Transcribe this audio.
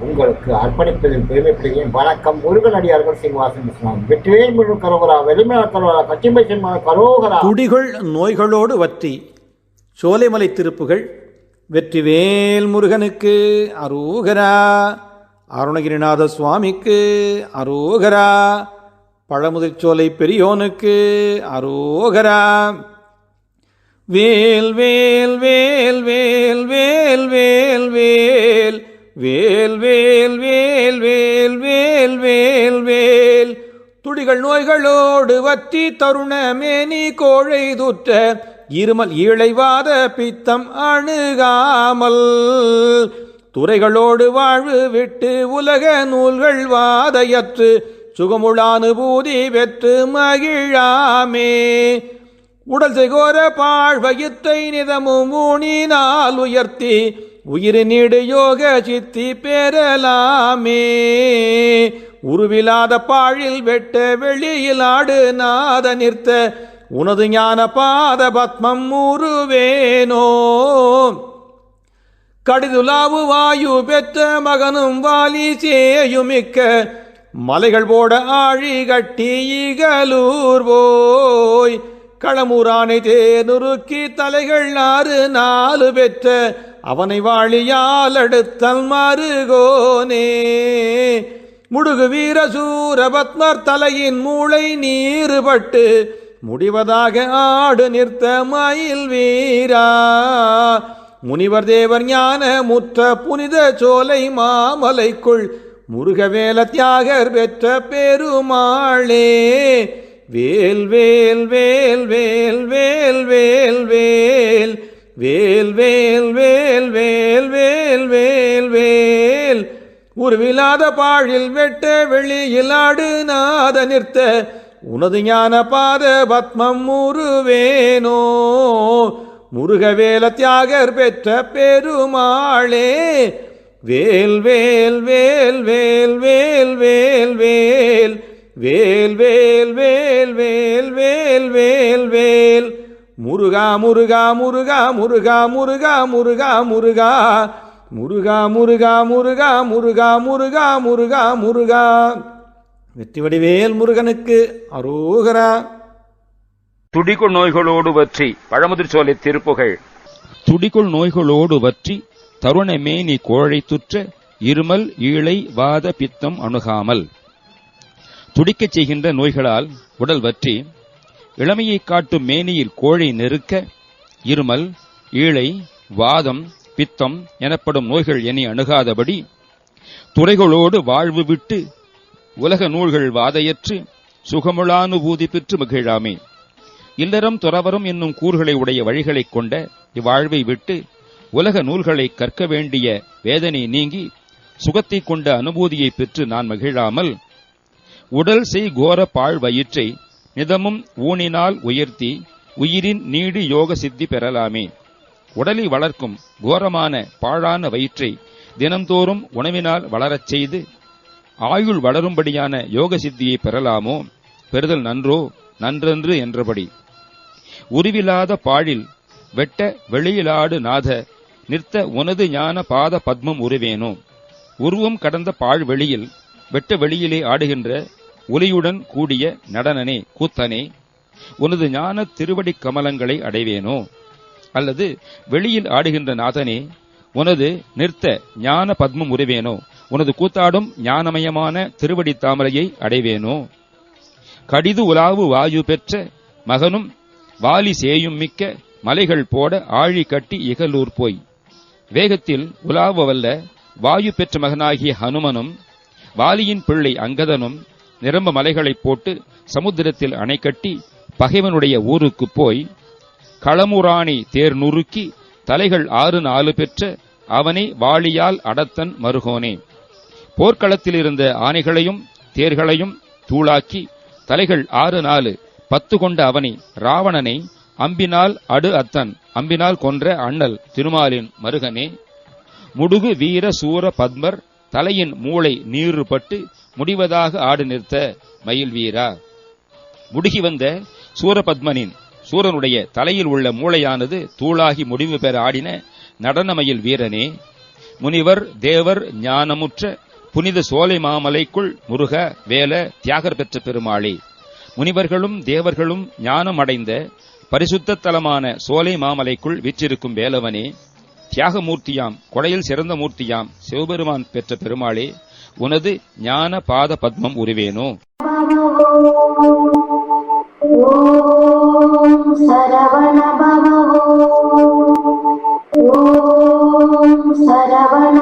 உங்களுக்கு அர்ப்பணிப்பதில் பெருமைப்படுகிறேன். வணக்கம் முருகனடியார்கள் சீனிவாசன் இஸ்லாம் வெற்றிவேல் முழு கரோகரா வெளிமல கரோகரா கச்சிம்பை சிம்ம கரோகரா. குடிகள் நோய்களோடு வற்றி சோலைமலை திருப்புகள் வெற்றிவேல் முருகனுக்கு அரோகரா. அருணகிரிநாத சுவாமிக்கு அரோகரா. பழமுதிர்ச்சோலை பெரியோனுக்கு அரோகரா. வேல் வேல் வேல் வேல் வேல் வேல் வேல் வேல் வேல் வேல் வேல் வேல் வேல் வேல். துடிகள் நோய்களோடு வத்தி தருண மேனி கோழை துற்ற. இருமல் ஈழைவாத பித்தம் அணுகாமல். துறைகளோடு வாழ்வு விட்டு உலக நூல்கள் வாதையற்று. சுகமுழானுபூதி பெற்று மகிழாமே. உடல் செய்கோர பாழ்வயிற்றை நிதமும் ஊனினால் உயர்த்தி உயிர் நீடு யோக சித்தி பெறலாமே உருவிலாத பாழில் வெட்ட வெளியில் ஆடு நாத நிறுத்த உனது ஞான பாத பத்மம் உருவேனோ கடிதுலாவு வாயு பெற்ற மகனும் வாலி சேயுமிக்க மலைகள் போட ஆழி கட்டி இகலூர் போய் களமூரானை தேனுருக்கி தலைகள் ஆறு நாலு பெற்ற அவனை வாழியால் அடுத்தல் மருகோனே முடுகு வீர சூரபத்மர் தலையின் மூளை நீறுபட்டு முடிவதாக ஆடு நிறுத்த மயில் வீரா. முனிவர் தேவர் ஞான முற்ற புனித சோலை மாமலைக்குள் முருகவேல தியாகர் பெற்ற பெருமாளே. வேல் வேல் வேல் வேல் வேல் வேல் வேல் வேல் வேல் வேல் வேல் வேல் வேல் வேல் உருவிலாத பாழில் வெட்ட வெளியில் ஆடு நாத நிறுத்த உனது ஞான பாத பத்மம் முருவேனோ முருகவேல தியாகர் பெற்ற பெருமாளே வேல் வேல் வேல் வேல் வேல் வேல் வேல் வேல் வேல் வேல் வேல் வேல் வேல் வேல் முருகா முருகா முருகா முருகா முருகா முருகா முருகா முருகா முருகா முருகா முருகா முருகா முருகா முருகா வெற்றி வடிவேல் முருகனுக்கு அரோகரா துடிக்குள் நோய்களோடு வற்றி பழமுதிர்ச்சோலை திருப்புகழ் துடிக்குள் நோய்களோடு வற்றி தருண மேனி கோழை துற்ற இருமல் ஈழை வாத பித்தம் அணுகாமல் துடிக்கச் செய்கின்ற நோய்களால் உடல் வற்றி இளமையை காட்டும் மேனியில் கோழை நெருக்க இருமல் ஈழை வாதம் பித்தம் எனப்படும் நோய்கள் என்னை அணுகாதபடி துறைகளோடு வாழ்வு விட்டு உலக நூல்கள் வாதையற்று சுகமுளானுபூதி பெற்று மகிழாமே. இல்லறம் துறவரம் என்னும் கூறுகளை உடைய வழிகளைக் கொண்ட இவ்வாழ்வை விட்டு உலக நூல்களை கற்க வேண்டிய வேதனை நீங்கி சுகத்தை கொண்ட அனுபூதியை பெற்று நான் மகிழாமல் உடல் செய் கோர பாழ் வயிற்றை நிதமும் ஊனினால் உயர்த்தி உயிரின் நீடு யோக சித்தி பெறலாமே. உடலை வளர்க்கும் கோரமான பாழான வயிற்றை தினந்தோறும் உணவினால் வளரச் செய்து ஆயுள் வளரும்படியான யோக சித்தியை பெறலாமோ? பெறுதல் நன்றோ? நன்றன்று என்றபடி. உருவிலாத பாழில் வெட்ட வெளியிலாடு நாத நிறுத்த உனது ஞான பாத பத்மம் உருவேனோ? உருவம் கடந்த பாழ்வெளியில் வெட்ட வெளியிலே ஆடுகின்ற ஒலியுடன் கூடிய நடனனே கூத்தனே உனது ஞான திருவடிக் கமலங்களை அடைவேனோ? அல்லது வெளியில் ஆடுகின்ற நாதனே உனது நிறுத்த ஞான பத்மம் உருவேனோ? உனது கூத்தாடும் ஞானமயமான திருவடி தாமரையை அடைவேனோ? கடிது உலாவு வாயு பெற்ற மகனும் வாலி சேயும் மிக்க மலைகள் போட ஆழி கட்டி இகலூர் போய். வேகத்தில் உலாவவல்ல வாயு பெற்ற மகனாகிய ஹனுமனும் வாலியின் பிள்ளை அங்கதனும் நிரம்ப மலைகளைப் போட்டு சமுத்திரத்தில் அணை கட்டி பகைவனுடைய ஊருக்குப் போய் களமுராணி தேர் நுறுக்கி தலைகள் ஆறு நாலு பெற்ற அவனை வாளியால் அடத்தன் மருகோனே போர்க்களத்தில் இருந்த ஆனைகளையும் தேர்களையும் தூளாக்கி தலைகள் ஆறு நாலு பத்து கொண்ட அவனை ராவணனை அம்பினால் அடு அத்தன் அம்பினால் கொன்ற அண்ணல் திருமாலின் மருகனே. முடுகு வீர சூர பத்மர் தலையின் மூளை நீறுபட்டு முடிவதாக ஆடு நிறுத்த மயில் வீரா. முடுகி வந்த சூரபத்மனின் சூரனுடைய தலையில் உள்ள மூளையானது தூளாகி முடிவு பெற ஆடின நடனமயில் வீரனே முனிவர் தேவர் ஞானமுற்ற புனித சோலை மாமலைக்குள் முருக வேல தியாகர் பெற்ற பெருமாளே. முனிவர்களும் தேவர்களும் ஞானம் அடைந்த பரிசுத்த தலமான சோலை மாமலைக்குள் வீற்றிருக்கும் வேலவனே தியாகமூர்த்தியாம் கொடையில் சிறந்த மூர்த்தியாம் சிவபெருமான் பெற்ற பெருமாளே உனது ஞான பாத பத்மம் உருவேனோ? ஓம் சரவண பவ சரவண